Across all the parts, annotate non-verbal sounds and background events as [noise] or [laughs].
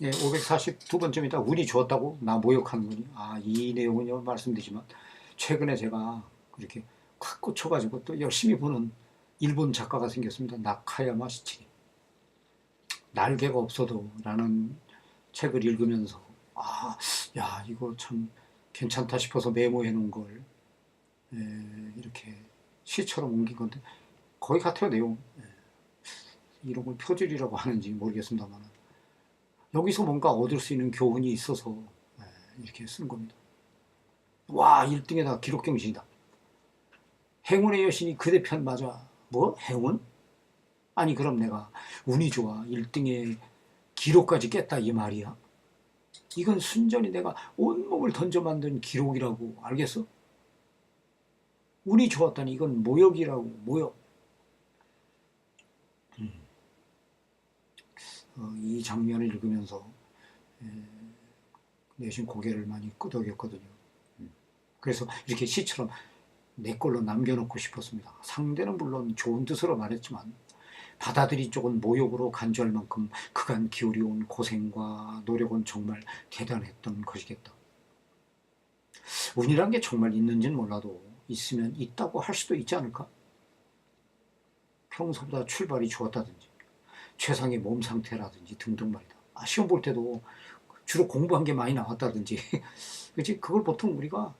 예, 542번째입니다. 운이 좋았다고 나 모욕하는 거니. 아, 이 내용은요, 말씀드리지만, 최근에 제가 그렇게 콱 꽂혀가지고 또 열심히 보는 일본 작가가 생겼습니다. 나카야마 시치니. 날개가 없어도 라는 책을 읽으면서, 아, 야, 이거 참 괜찮다 싶어서 메모해 놓은 걸, 에, 이렇게 시처럼 옮긴 건데, 거의 같아요, 내용. 예. 이런 걸 표절이라고 하는지 모르겠습니다만. 여기서 뭔가 얻을 수 있는 교훈이 있어서 예, 이렇게 쓴 겁니다. 와, 1등에다 기록경신이다. 행운의 여신이 그대 편 맞아. 뭐? 행운? 아니, 그럼 내가 운이 좋아. 1등에 기록까지 깼다 이 말이야? 이건 순전히 내가 온몸을 던져 만든 기록이라고 알겠어? 운이 좋았다니 이건 모욕이라고 모욕. 어, 이 장면을 읽으면서 에, 내심 고개를 많이 끄덕였거든요. 음. 그래서 이렇게 시처럼 내 걸로 남겨놓고 싶었습니다. 상대는 물론 좋은 뜻으로 말했지만 받아들인 쪽은 모욕으로 간주할 만큼 그간 기울여온 고생과 노력은 정말 대단했던 것이겠다. 운이란 게 정말 있는지는 몰라도 있으면 있다고 할 수도 있지 않을까? 평소보다 출발이 좋았다든지 최상의 몸 상태라든지 등등 말이다. 아, 시험 볼 때도 주로 공부한 게 많이 나왔다든지. [laughs] 그렇지? 그걸 보통 우리가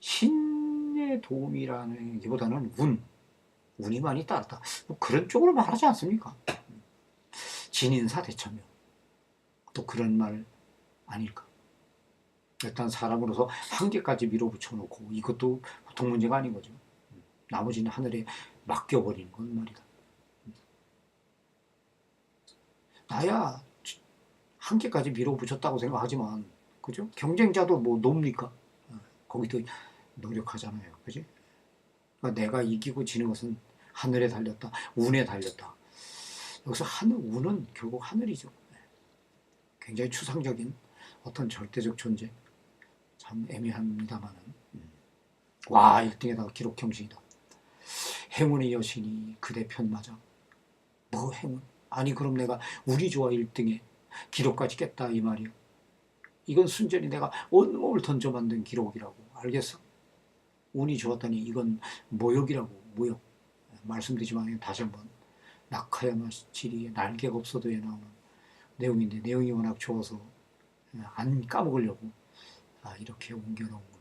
신의 도움이라는 기보다는 운, 운이 많이 따랐다. 뭐 그런 쪽으로 말하지 않습니까? 진인사 대처며. 또 그런 말 아닐까? 일단 사람으로서 한계까지 밀어붙여 놓고 이것도 보통 문제가 아닌 거죠. 나머지는 하늘에 맡겨버리는 건 말이다. 나야 한계까지 밀어붙였다고 생각하지만 그죠? 경쟁자도 뭐 놉니까? 어, 거기도 노력하잖아요. 그지? 그러니까 내가 이기고 지는 것은 하늘에 달렸다. 운에 달렸다. 여기서 하늘, 운은 결국 하늘이죠. 네. 굉장히 추상적인 어떤 절대적 존재. 참 애매합니다만은. 음. 와, 1등에다가 기록 경신이다. 행운의 여신이 그대 편 맞아. 뭐 행운? 아니 그럼 내가 우리 좋아 1등에 기록까지 깼다 이 말이야. 이건 순전히 내가 온몸을 던져 만든 기록이라고 알겠어? 운이 좋았더니 이건 모욕이라고 모욕. 말씀드리지만 다시 한번 낙하야마 지리에 날개가 없어도에 나오는 내용인데 내용이 워낙 좋아서 안 까먹으려고 아, 이렇게 옮겨놓은